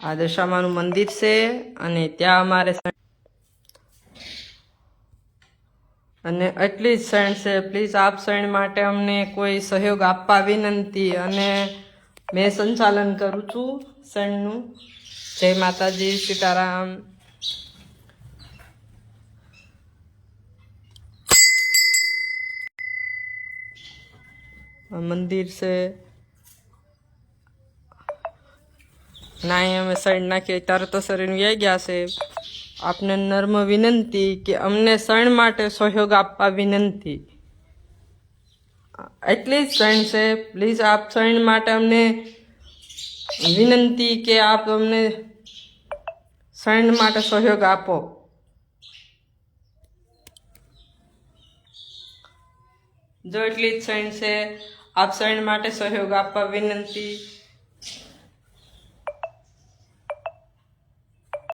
આ દશામાનું મંદિર છે અને ત્યાં અમારે અને એટલી જ શણ છે. પ્લીઝ આપ શણ માટે અમને કોઈ સહયોગ આપવા વિનંતી અને મેં સંચાલન કરું છું શણનું જય માતાજી, સીતારામ. મંદિર છે. ના અમે શરણ નાખીએ. તારે તો શરીર વ્યાઈ ગયા છે. આપને નર્મ વિનંતી કે અમને શરણ માટે સહયોગ આપવા વિનંતી. એટલી જ શરણ છે. પ્લીઝ આપ શરણ માટે અમને વિનંતી કે આપ અમને શરણ માટે સહયોગ આપો. જો એટલી જ શરણ છે, આપ શરણ માટે સહયોગ આપવા વિનંતી.